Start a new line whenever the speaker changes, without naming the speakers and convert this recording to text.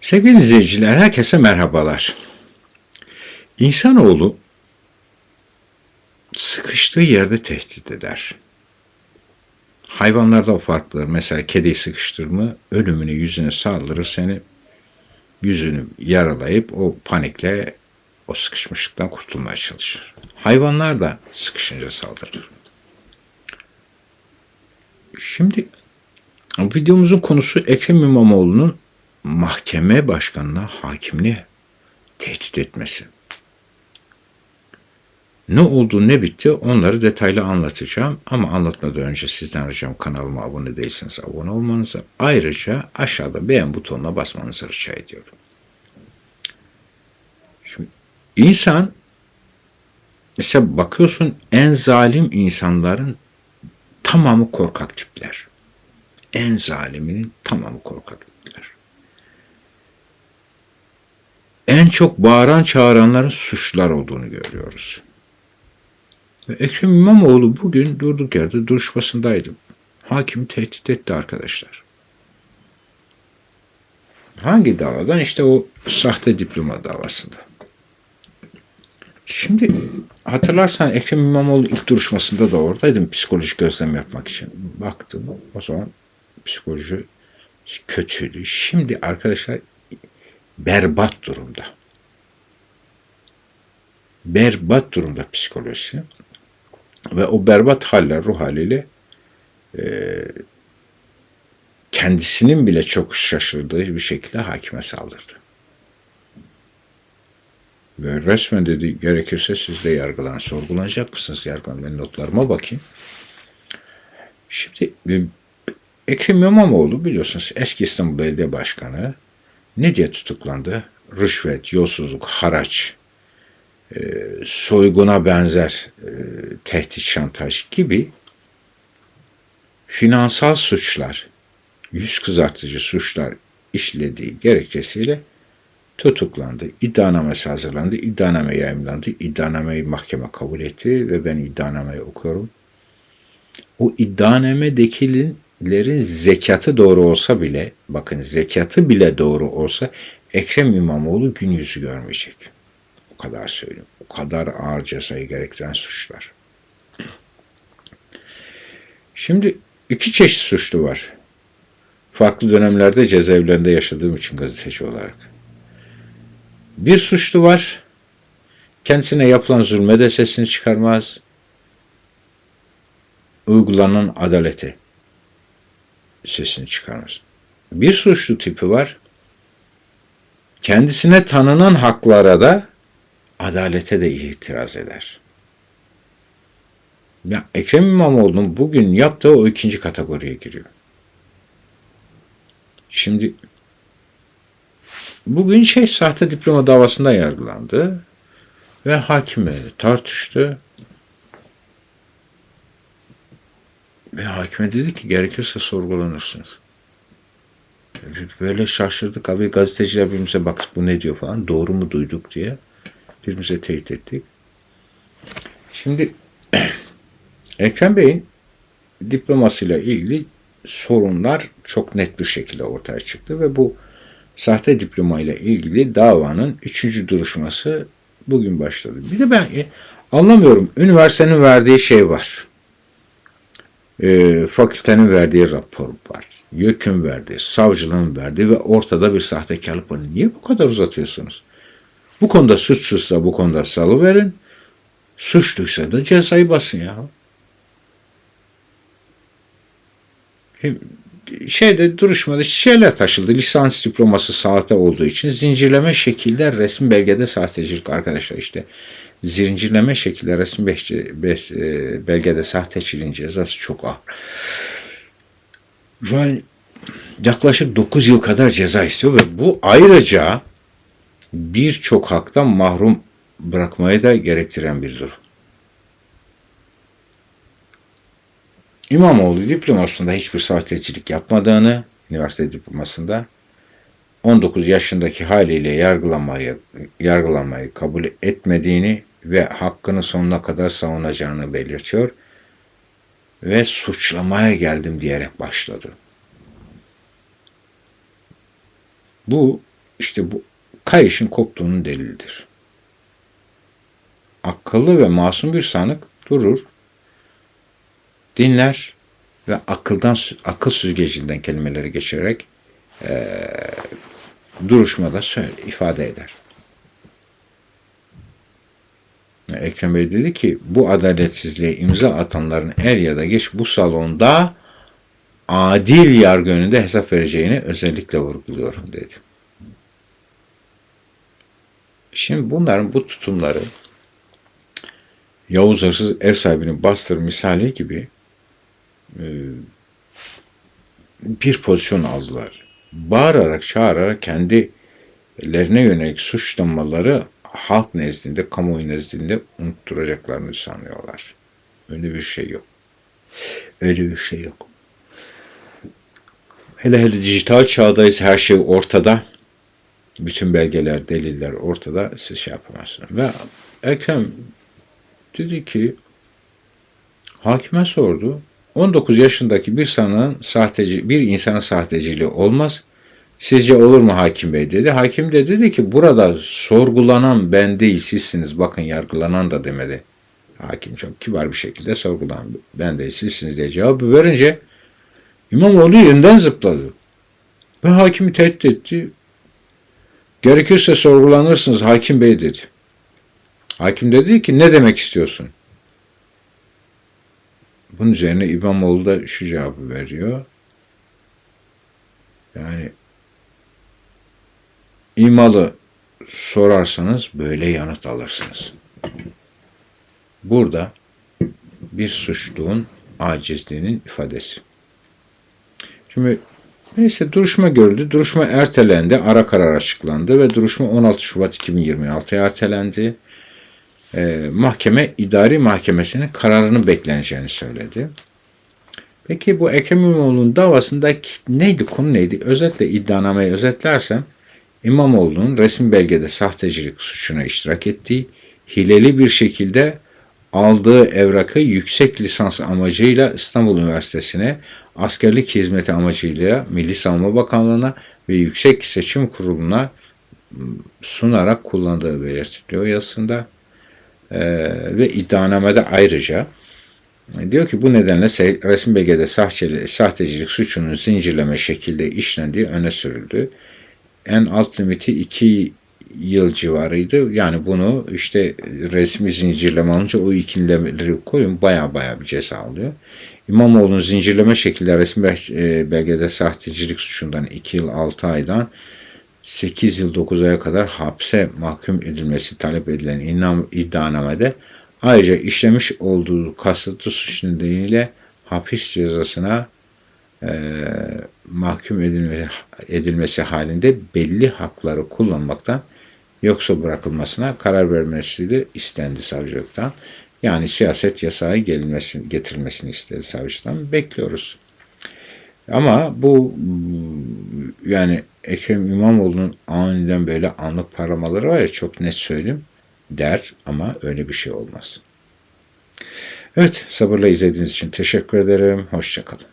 Sevgili izleyiciler, herkese merhabalar. İnsanoğlu sıkıştığı yerde tehdit eder. Hayvanlarda farklıdır. Mesela kediyi sıkıştır mı ölümünü yüzüne saldırır seni yüzünü yaralayıp o panikle o sıkışmışlıktan kurtulmaya çalışır. Hayvanlar da sıkışınca saldırır. Şimdi videomuzun konusu Ekrem İmamoğlu'nun mahkeme başkanına hakimliği tehdit etmesi. Ne oldu ne bitti onları detaylı anlatacağım ama anlatmadan önce sizden ricam kanalıma abone değilseniz abone olmanızı ayrıca aşağıda beğen butonuna basmanızı rica ediyorum. Şimdi insan mesela bakıyorsun en zalim insanların tamamı korkak tipler. En zaliminin tamamı korkak tipler. En çok bağıran çağıranların suçlar olduğunu görüyoruz. Ekrem İmamoğlu bugün durduk yerde duruşmasındaydı. Hakim tehdit etti arkadaşlar. Hangi davadan? İşte o sahte diploma davasında. Şimdi hatırlarsan Ekrem İmamoğlu ilk duruşmasında da oradaydım psikolojik gözlem yapmak için. Baktım o zaman psikoloji kötüydü. Şimdi arkadaşlar berbat durumda. Berbat durumda psikolojisi. Ve o berbat haller, ruh haliyle e, kendisinin bile çok şaşırdığı bir şekilde hakime saldırdı. Ve resmen dedi gerekirse siz de yargılan, sorgulanacak mısınız yargılan? Ben notlarıma bakayım. Şimdi e, Ekrem İmamoğlu biliyorsunuz eski İstanbul Belediye Başkanı ne diye tutuklandı? Rüşvet, yolsuzluk, haraç, e, soyguna benzer e, tehdit, şantaj gibi finansal suçlar, yüz kızartıcı suçlar işlediği gerekçesiyle tutuklandı. İddianamesi hazırlandı. İddianame yayınlandı. İddianameyi mahkeme kabul etti ve ben iddianameyi okuyorum. O iddianamedekilerin zekatı doğru olsa bile, bakın zekatı bile doğru olsa Ekrem İmamoğlu gün yüzü görmeyecek. O kadar söyleyeyim. O kadar ağır cezayı gerektiren suçlar. Şimdi iki çeşit suçlu var. Farklı dönemlerde cezaevlerinde yaşadığım için gazeteci olarak. Bir suçlu var. Kendisine yapılan zulme de sesini çıkarmaz. Uygulanan adalete sesini çıkarmaz. Bir suçlu tipi var. Kendisine tanınan haklara da adalete de itiraz eder. Ya Ekrem İmamoğlu'nun bugün yaptığı o ikinci kategoriye giriyor. Şimdi bugün şey sahte diploma davasında yargılandı ve hakime tartıştı. Ve hakime dedi ki gerekirse sorgulanırsınız. Böyle şaşırdık abi gazeteciler birbirimize bakıp bu ne diyor falan doğru mu duyduk diye birbirimize teyit ettik. Şimdi Ekrem Bey'in diplomasıyla ilgili sorunlar çok net bir şekilde ortaya çıktı ve bu sahte diploma ile ilgili davanın üçüncü duruşması bugün başladı. Bir de ben e, anlamıyorum. Üniversitenin verdiği şey var. E, fakültenin verdiği rapor var. YÖK'ün verdiği, savcılığın verdiği ve ortada bir sahtekarlık var. Niye bu kadar uzatıyorsunuz? Bu konuda suçsuzsa bu konuda salıverin. Suçluysa da cezayı basın ya. Şeyde duruşmada şeyler taşıldı. Lisans diploması sahte olduğu için zincirleme şekiller resmi belgede sahtecilik arkadaşlar işte. Zincirleme şekiller resmi belgede sahteciliğin cezası çok ağır. Yani yaklaşık 9 yıl kadar ceza istiyor ve bu ayrıca birçok haktan mahrum bırakmayı da gerektiren bir durum. İmamoğlu diplomasında hiçbir sahtecilik yapmadığını, üniversite diplomasında 19 yaşındaki haliyle yargılanmayı, yargılanmayı kabul etmediğini ve hakkını sonuna kadar savunacağını belirtiyor ve suçlamaya geldim diyerek başladı. Bu işte bu kayışın koptuğunun delilidir. Akıllı ve masum bir sanık durur, dinler ve akıldan akıl süzgecinden kelimeleri geçirerek eee duruşmada söyle, ifade eder. Ekrem Bey dedi ki bu adaletsizliğe imza atanların er ya da geç bu salonda adil yargı önünde hesap vereceğini özellikle vurguluyorum dedi. Şimdi bunların bu tutumları Yavuz Hırsız ev sahibini bastır misali gibi e, bir pozisyon aldılar. Bağırarak çağırarak kendilerine yönelik suçlamaları halk nezdinde, kamuoyu nezdinde unutturacaklarını sanıyorlar. Öyle bir şey yok. Öyle bir şey yok. Hele hele dijital çağdayız her şey ortada. Bütün belgeler, deliller ortada. Siz şey yapamazsınız. Ve Ekrem dedi ki hakime sordu. 19 yaşındaki bir sanığın sahteci, bir insanın sahteciliği olmaz. Sizce olur mu hakim bey dedi. Hakim de dedi ki burada sorgulanan ben değil sizsiniz. Bakın yargılanan da demedi. Hakim çok kibar bir şekilde sorgulanan ben değil sizsiniz diye cevabı verince İmamoğlu yerinden zıpladı. Ve hakimi tehdit etti. Gerekirse sorgulanırsınız hakim bey dedi. Hakim dedi ki ne demek istiyorsun? Bunun üzerine İmamoğlu da şu cevabı veriyor. Yani imalı sorarsanız böyle yanıt alırsınız. Burada bir suçluğun acizliğinin ifadesi. Şimdi neyse duruşma görüldü. Duruşma ertelendi. Ara karar açıklandı ve duruşma 16 Şubat 2026'ya ertelendi. Ee, mahkeme idari mahkemesinin kararını bekleneceğini söyledi. Peki bu Ekrem İmamoğlu'nun davasında neydi, konu neydi? Özetle iddianameyi özetlersem İmamoğlu'nun resmi belgede sahtecilik suçuna iştirak ettiği, hileli bir şekilde aldığı evrakı yüksek lisans amacıyla İstanbul Üniversitesi'ne, askerlik hizmeti amacıyla Milli Savunma Bakanlığı'na ve Yüksek Seçim Kurulu'na sunarak kullandığı belirtiliyor yazısında. Ee, ve iddianamede ayrıca diyor ki bu nedenle resmi belgede sahtecilik suçunun zincirleme şekilde işlendiği öne sürüldü. En alt limiti 2 yıl civarıydı. Yani bunu işte resmi zincirleme alınca o ikilemeleri koyun baya baya bir ceza alıyor. İmamoğlu'nun zincirleme şekilde resmi belgede sahtecilik suçundan 2 yıl 6 aydan 8 yıl 9 aya kadar hapse mahkum edilmesi talep edilen iddianamede ayrıca işlemiş olduğu kasıtlı suç nedeniyle hapis cezasına e, mahkum edilme, edilmesi halinde belli hakları kullanmaktan yoksa bırakılmasına karar vermesi de istendi savcılıktan. Yani siyaset yasağı gelinmesini, getirilmesini istedi savcıdan. Bekliyoruz. Ama bu yani Ekrem İmamoğlu'nun aniden böyle anlık paramaları var ya çok net söyleyeyim der ama öyle bir şey olmaz. Evet sabırla izlediğiniz için teşekkür ederim. Hoşçakalın.